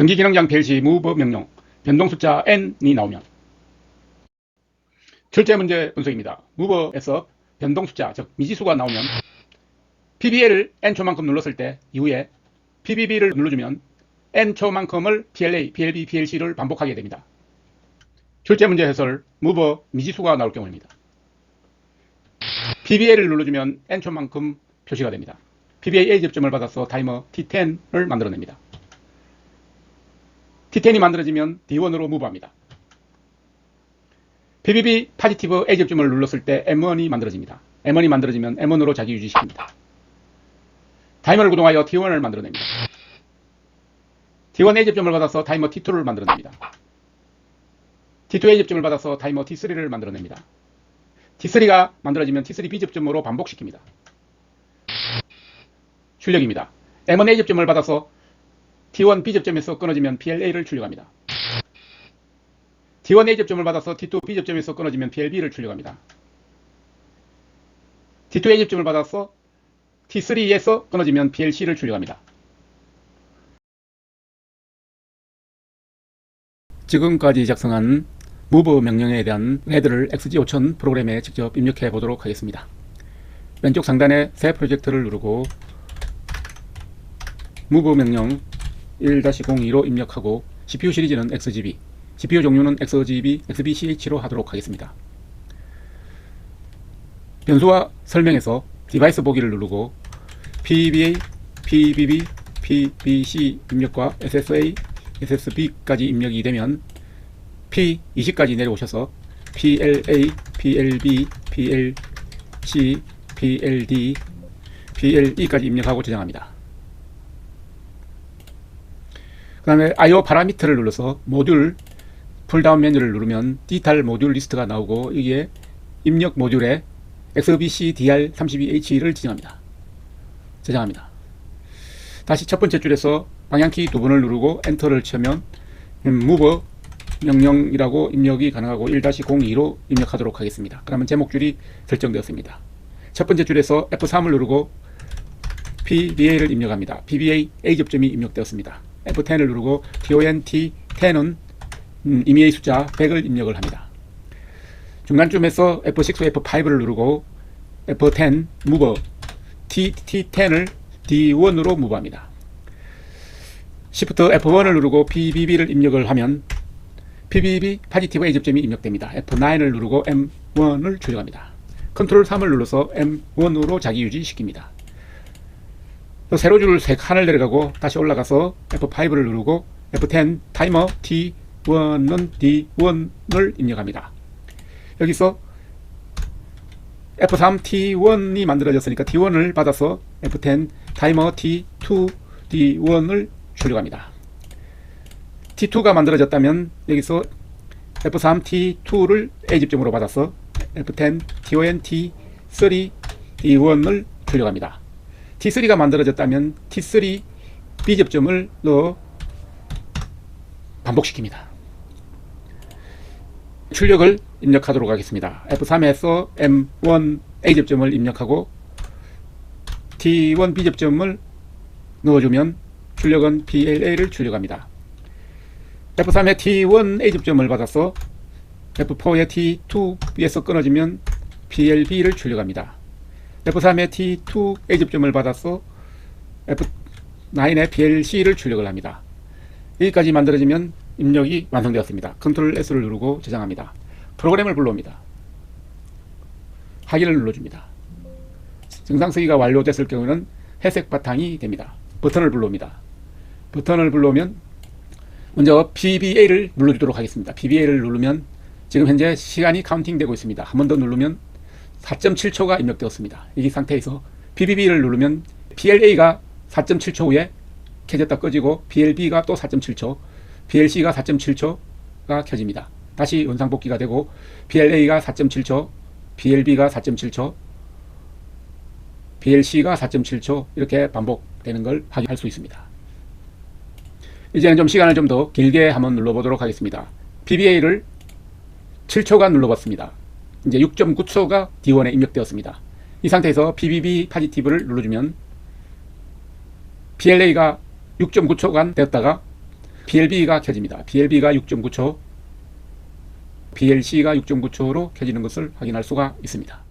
전기기능장 벨시 move 명령 변동 숫자 n이 나오면 출제 문제 분석입니다. move에서 변동 숫자 즉 미지수가 나오면 PBL을 n초만큼 눌렀을 때 이후에 PBB를 눌러주면 n초만큼을 PLA, PLB, PLC를 반복하게 됩니다. 출제 문제 해설 move 미지수가 나올 경우입니다. PBL을 눌러주면 n초만큼 표시가 됩니다. PBA A 접점을 받아서 타이머 T10을 만들어냅니다. T10이 만들어지면 D1으로 무브합니다. PBB 파지티브 A 접점을 눌렀을 때 M1이 만들어집니다. M1이 만들어지면 M1으로 자기 유지시킵니다. 타이머를 구동하여 T1을 만들어냅니다. T1 A 접점을 받아서 타이머 T2를 만들어냅니다. T2 A 접점을 받아서 타이머 T3를 만들어냅니다. T3가 만들어지면 T3 B 접점으로 반복시킵니다. 출력입니다. M1 A 접점을 받아서 T1 B 접점에서 끊어지면 PLA를 출력합니다. T1 A 접점을 받아서 T2 B 접점에서 끊어지면 PLB를 출력합니다. T2 A 접점을 받아서 T3에서 끊어지면 PLC를 출력합니다. 지금까지 작성한 move 명령에 대한 헤드를 XG5000 프로그램에 직접 입력해 보도록 하겠습니다. 왼쪽 상단에 새 프로젝트를 누르고 move 명령 1-02로 입력하고 CPU 시리즈는 XGB, GPU 종류는 XGB, XBCH로 하도록 하겠습니다. 변수와 설명에서 디바이스 보기를 누르고 PBA, PBB, PBC 입력과 SSA, SSB까지 입력이 되면 P20까지 내려오셔서 PLA, PLB, PLC, PLD, PLE까지 입력하고 저장합니다. 그 다음에 IO 파라미터를 눌러서 모듈 풀다운 메뉴를 누르면 디지털 모듈 리스트가 나오고 여기에 입력 모듈에 XBC DR32H를 지정합니다. 저장합니다. 다시 첫 번째 줄에서 방향키 두 번을 누르고 엔터를 치면 move 명령이라고 입력이 가능하고 1-02로 입력하도록 하겠습니다. 그러면 제목줄이 설정되었습니다. 첫 번째 줄에서 F3을 누르고 PBA를 입력합니다. PBA A 접점이 입력되었습니다. F10을 누르고 TONT 10은 음, 이미의 숫자 100을 입력을 합니다. 중간쯤에서 F6, F5를 누르고 F10 무버 T, T10을 D1으로 무브합니다. Shift F1을 누르고 PBB를 입력을 하면 PBB 파지티브 A 접점이 입력됩니다. F9을 누르고 M1을 출력합니다. 컨트롤 3을 눌러서 M1으로 자기 유지시킵니다. 세로 줄을 세 칸을 내려가고 다시 올라가서 F5를 누르고 F10 타이머 T1은 D1을 입력합니다. 여기서 F3 T1이 만들어졌으니까 T1을 받아서 F10 타이머 T2 D1을 출력합니다. T2가 만들어졌다면 여기서 F3 T2를 A 집점으로 받아서 F10 TON T3 D1을 출력합니다. T3가 만들어졌다면 T3 B 접점을 넣어 반복시킵니다. 출력을 입력하도록 하겠습니다. F3에서 M1 A 접점을 입력하고 T1 B 접점을 넣어주면 출력은 PLA를 출력합니다. F3에 T1 A 접점을 받아서 F4에 T2B에서 끊어지면 PLB를 출력합니다. F3에 T2 A 접점을 받아서 F9에 PLC를 출력을 합니다. 여기까지 만들어지면 입력이 완성되었습니다. 컨트롤 S를 누르고 저장합니다. 프로그램을 불러옵니다. 확인을 눌러줍니다. 정상 쓰기가 완료됐을 경우는 회색 바탕이 됩니다. 버튼을 불러옵니다. 버튼을 불러오면 먼저 PBA를 눌러주도록 하겠습니다. PBA를 누르면 지금 현재 시간이 카운팅되고 있습니다. 한 번 더 누르면 4.7초가 입력되었습니다. 이 상태에서 PBB를 누르면 PLA가 4.7초 후에 켜졌다 꺼지고 PLB가 또 4.7초, PLC가 4.7초가 켜집니다. 다시 원상 복귀가 되고 PLA가 4.7초, PLB가 4.7초, PLC가 4.7초 이렇게 반복되는 걸 확인할 수 있습니다. 이제는 좀 시간을 좀 더 길게 한번 눌러보도록 하겠습니다. PBA를 7초간 눌러봤습니다. 이제 6.9초가 D1에 입력되었습니다. 이 상태에서 PBB 파지티브를 눌러주면 PLA가 6.9초간 되었다가 BLB가 켜집니다. BLB가 6.9초, BLC가 6.9초로 켜지는 것을 확인할 수가 있습니다.